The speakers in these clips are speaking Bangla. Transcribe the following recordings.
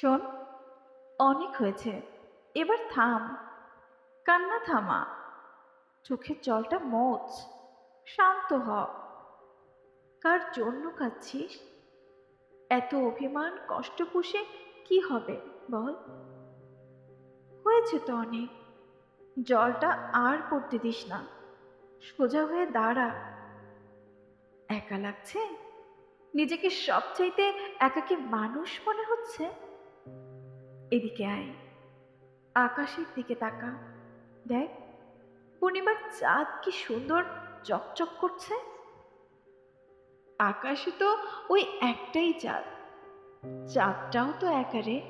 শোন, অনেক হয়েছে। এবার থাম। কান্না থামা। চোখের জলটা মোচ শান্ত হ। কার জন্য কাঁদছিস? এত অভিমান, কষ্ট পুষে কি হবে, বল? হয়েছে তো অনেক। জলটা আর পড়তে দিস না। সোজা হয়ে দাঁড়া। একা লাগছে? নিজেকে সবচাইতে একাকে মানুষ মনে হচ্ছে? এদিকে আয়। আকাশের দিকে তাকা। দেখ, পূর্ণিমার চাঁদ কি সুন্দর চকচক করছে। আকাশে তো ওই একটাই চাঁদ। চাঁদটাও তো একারে।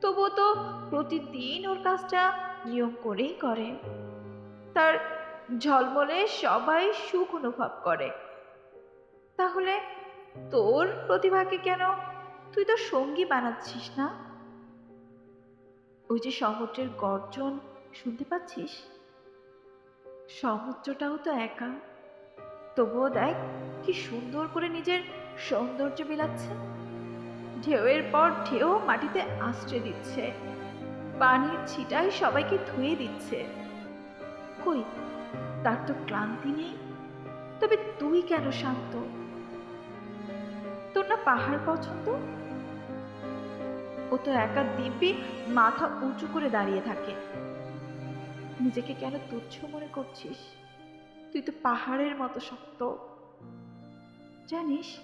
তবুও তো প্রতিদিন ওর কাজটা নিয়ম করেই করে। তার ঝলমলে সবাই সুখ অনুভব করে। তাহলে তোর প্রতিভাকে কেন তুই তো সঙ্গী বানাচ্ছিস না? ওই যে সমুদ্রের গর্জন শুনতে পাচ্ছিস? সমুদ্রটাও তো একা। তবুও দেখ, কি সুন্দর করে নিজের সৌন্দর্য বিলাচ্ছে। ঢেউয়ের পর ঢেউ মাটিতে আশ্রয় দিচ্ছে। পানির ছিটাই সবাইকে ধুয়ে দিচ্ছে। কই, তার তো ক্লান্তি নেই। তবে তুই কেন শান্ত? তোর না পাহাড় পছন্দ? ও তো একা দিব্যি মাথা উঁচু করে দাঁড়িয়ে থাকে। নিজেকে কেন তুচ্ছ মনে করছিস? তুই তো পাহাড়ের মতো শক্ত। জানিস,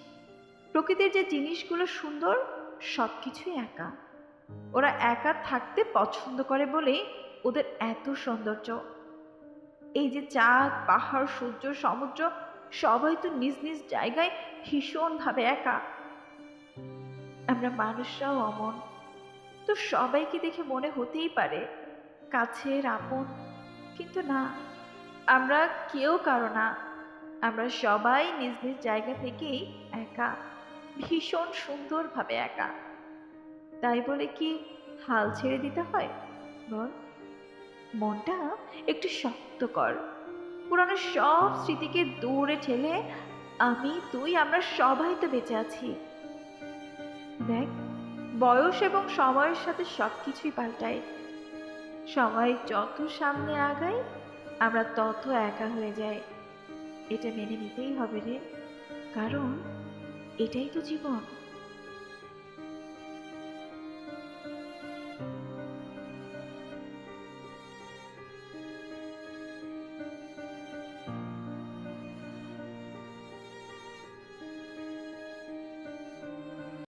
প্রকৃতির যে জিনিসগুলো সুন্দর সব কিছুই একা। ওরা একা থাকতে পছন্দ করে বলেই ওদের এত সৌন্দর্য। এই যে চাঁদ, পাহাড়, সূর্য, সমুদ্র, সবাই তো নিজ নিজ জায়গায় ভীষণভাবে একা। আমরা মানুষরাও অমন। তো সবাইকে দেখে মনে হতেই পারে, কাছের আপন, কিন্তু না, আমরা কেউ কারও না। আমরা সবাই নিজ নিজ জায়গা থেকেই একা, ভীষণ সুন্দরভাবে একা। তাই বলে কি হাল ছেড়ে দিতে হয়? বল। মনটা একটু শক্ত কর। পুরানো সব স্মৃতিকে দূরে ঠেলে, আমি, তুই, আমরা সবাই তো বেঁচে আছি। দেখ বয়স এবং সময়ের সাথে সব কিছুই পাল্টায়। সময় যত সামনে আগায়, আমরা তত একা হয়ে যাই। এটা মেনে নিতেই হবে রে। কারণ, এটাই তো জীবন।